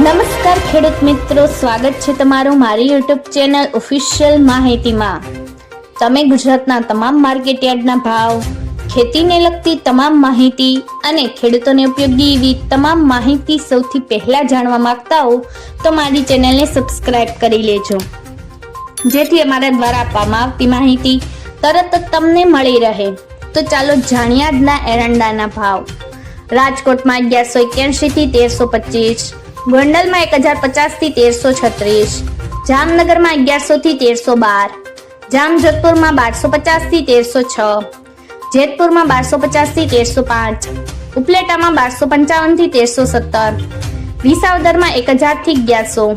નમસ્કાર ખેડૂત મિત્રો, સ્વાગત છે તમારું મારી યુટ્યુબ ચેનલ ઓફિશિયલ માહિતીમાં. તમે ગુજરાતના તમામ માર્કેટ યાર્ડના ભાવ, ખેતીને લગતી તમામ માહિતી અને ખેડૂતોને ઉપયોગી એવી તમામ માહિતી સૌથી પહેલા જાણવા માંગતા હો, તો મારી ચેનલને સબસ્ક્રાઇબ કરી લેજો. જેથી અમારા દ્વારા આપવામાં આવતી માહિતી તરત જ તમને મળી રહે. તો ચાલો જાણ્યાજના એરંડાના ભાવ. રાજકોટમાં અગિયારસો એક્યાસી થી તેરસો પચીસ ગોંડલમાં એક હજાર પચાસથી તેરસો છત્રીસ. જામનગરમાં અગિયારસો થી તેરસો બાર. જામજોધપુરમાં બારસો પચાસથી તેરસો છ. જેતપુરમાં બારસો પચાસથી તેરસો પાંચ. ઉપલેટામાં બારસો પંચાવનથી તેરસો સત્તર. વિસાવદરમાં એક હજારથી અગિયારસો.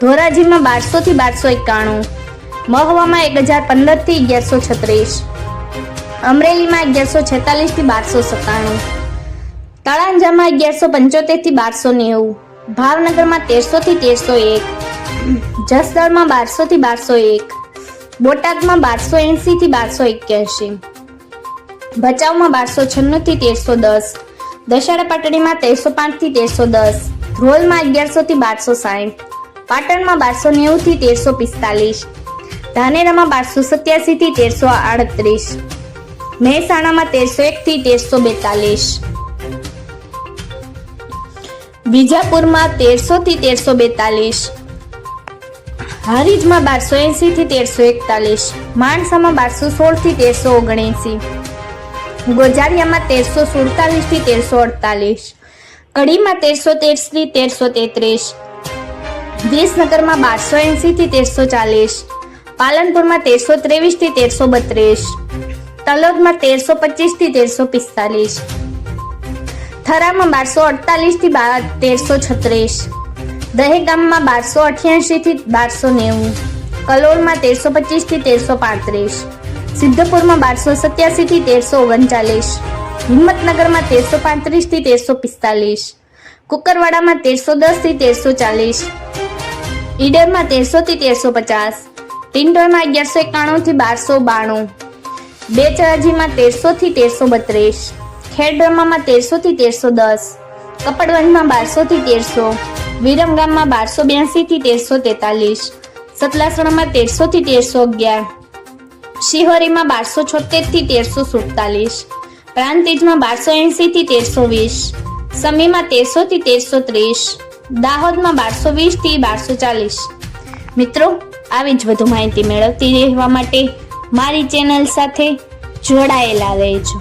ધોરાજીમાં બારસો થી બારસો એકાણું. મહવામાં એક હજાર પંદરથી અગિયારસો છત્રીસ. અમરેલીમાં અગિયારસો છેતાલીસથી બારસો સત્તાણું. તળાંજામાં અગિયારસો પંચોતેરથી બારસો નેવું. ભાવનગરમાં તેરસો થી તેરસો એક, જસદણમાં બારસો થી બારસો એક, બોટાદમાં બારસો એંસી થી બારસો એક્યાસી ભચાઉમાં બારસો છન્નું થી તેરસો દસ, દશેરા પાટડીમાં તેરસો પાંચથી તેરસો દસ, ધ્રોલમાં અગિયારસો થી બારસો સાઠ, પાટણમાં બારસો નેવું થી તેરસો પિસ્તાલીસ, ધાનેરામાં બારસો સત્યાસી થી તેરસો આડત્રીસ, મહેસાણામાં તેરસો એક થી તેરસો બેતાલીસ વિજાપુરમાં તેરસો થી તેરસો બેતાલીસ. હારીજમાં બારસો એંસી થી તેરસો એકતાલીસ. માણસામાં બારસો સોળથી તેરસો ઓગણએંસી ગોજારિયામાં તેરસો સુડતાલીસથી તેરસો અડતાલીસ. કડીમાં તેરસો તેરથી તેરસો તેત્રીસ. વિસનગરમાં બારસો એંસી થી તેરસો ચાલીસ. પાલનપુરમાં તેરસો ત્રેવીસથી તેરસો બત્રીસ. તલોદમાં તેરસો પચીસથી તેરસો પિસ્તાલીસ. થરામાં બારસો અડતાલીસથી તેરસો છત્રીસ. દહેગામમાં બારસો અઠ્યાસી થી બારસો નેવું. કલોલમાં તેરસો પચીસથી તેરસો પાંત્રીસ. સિદ્ધપુરમાં બારસો સત્યાસી થી તેરસો ઓગણચાલીસ. હિંમતનગરમાં તેરસો પાંત્રીસથી તેરસો પિસ્તાલીસ. કુકરવાડામાં તેરસો દસથી તેરસો ચાલીસ. ઈડરમાં તેરસો થી તેરસો પચાસ. ટિન્ડોરમાં અગિયારસો એકાણું થી બારસો બાણું. બેચરાજીમાં તેરસો થી તેરસો બત્રીસ. ખેડબ્રહ્મામાં તેરસો થી તેરસો દસ, કપડવંજમાં બારસો થી તેરસો વિરમગામમાં બારસો બ્યાસી થી તેરસો તેતાલીસ સતલાસણામાં તેરસો થી તેરસો અગિયાર, શિહોરીમાં બારસો છોતેરથી તેરસો સુડતાલીસ, પ્રાંતિજમાં બારસો એંસી થી તેરસો વીસ, સમીમાં તેરસો થી તેરસો ત્રીસ, દાહોદમાં બારસો વીસથી બારસો ચાલીસ. મિત્રો, આવી જ વધુ માહિતી મેળવતી રહેવા માટે મારી ચેનલ સાથે જોડાયેલા રહેજો.